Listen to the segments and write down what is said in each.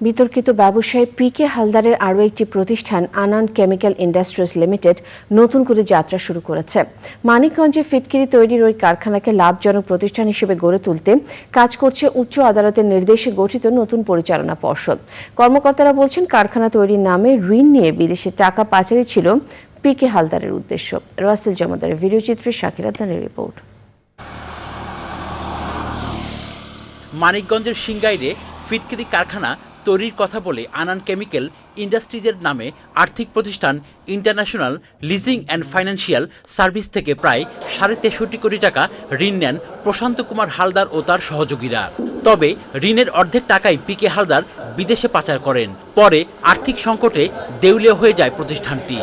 বিতর্কিত ব্যবসায়ী P K হালদারের আরও একটি প্রতিষ্ঠান, আনান কেমিক্যাল ইন্ডাস্ট্রিজ লিমিটেড, নতুন করে যাত্রা শুরু করেছে। মানিকগঞ্জে ফিটকিরি তৈরির ওই কারখানাকে লাভজনক প্রতিষ্ঠান হিসেবে গড়ে তুলতে কাজ করছে উচ্চ আদালতের নির্দেশে গঠিত নতুন পরিচালনা পর্ষদ। কর্মকর্তারা বলছেন, কারখানা তৈরির নামে ঋণ নিয়ে বিদেশে টাকা পাচারই ছিল পি কে হালদারের উদ্দেশ্য। রাসেল জমাদারের ভিডিওচিত্রে শাকির আদনানের রিপোর্ট। মানিকগঞ্জের সিংগাইরে ফিটকিরি কারখানা তৈরির কথা বলে আনান কেমিক্যাল ইন্ডাস্ট্রিজের নামে আর্থিক প্রতিষ্ঠান international leasing and financial service থেকে প্রায় সাড়ে তেষট্টি কোটি টাকা ঋণ নেন প্রশান্ত কুমার হালদার ও তার সহযোগীরা। তবে ঋণের অর্ধেক টাকাই পিকে হালদার বিদেশে পাচার করেন। পরে আর্থিক সংকটে দেউলিয়া হয়ে যায় প্রতিষ্ঠানটি।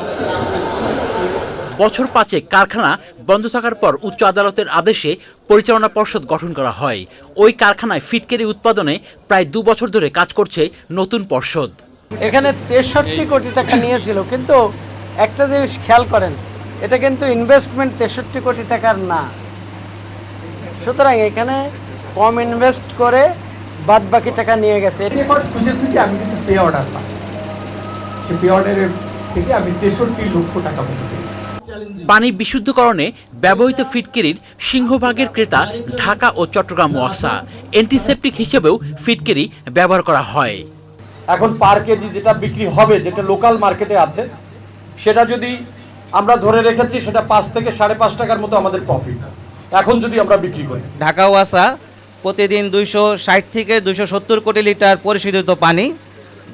বছর পাঁচে কারখানা বন্ধ থাকার পর উচ্চ আদালতের আদেশে পরিচালনা পর্ষদ গঠন করা হয়। ওই কারখানায় ফিটকেরি উৎপাদনে প্রায় দু বছর ধরে কাজ করছে নতুন পর্ষদ। এখানে তেষট্টি কোটি টাকা নিয়েছিল কিন্তু একটা জিনিস খেয়াল করেন এটা কিন্তু ইনভেস্টমেন্ট তেষট্টি কোটি টাকার না। সুতরাং এখানে কম ইনভেস্ট করে বাদ বাকি টাকা নিয়ে গেছে। খুঁজে খুঁজে আমি কিছু পে অর্ডার পাই। সে পে অর্ডারের থেকে আমি তেষট্টি লক্ষ টাকা মতো পেয়েছি। পানি বিশুদ্ধকরণে ব্যবহৃত ফিটকিরির সিংহভাগের ক্রেতা ঢাকা ও চট্টগ্রাম ওয়াসা। অ্যান্টিসেপটিক হিসেবেও ফিটকিরি ব্যবহার করা হয়। এখন পার কেজি যেটা বিক্রি হবে যেটা লোকাল মার্কেটে আছে সেটা যদি আমরা ধরে রেখেছি সেটা পাঁচ থেকে সাড়ে পাঁচ টাকার মতো আমাদের প্রফিট এখন যদি আমরা বিক্রি করি। ঢাকা ওয়াসা প্রতিদিন দুইশো ষাট থেকে দুইশো সত্তর কোটি লিটার পরিশোধিত পানি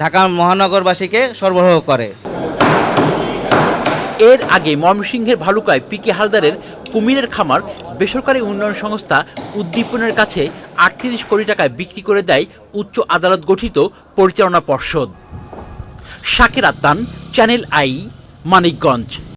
ঢাকা মহানগরবাসীকে সরবরাহ করে। এর আগে ময়মনসিংহের ভালুকায় পিকে হালদারের কুমিরের খামার বেসরকারি উন্নয়ন সংস্থা উদ্দীপনের কাছে আটত্রিশ কোটি টাকায় বিক্রি করে দেয় উচ্চ আদালত গঠিত পরিচালনা পর্ষদ। শাকের আত্মান চ্যানেল আই, মানিকগঞ্জ।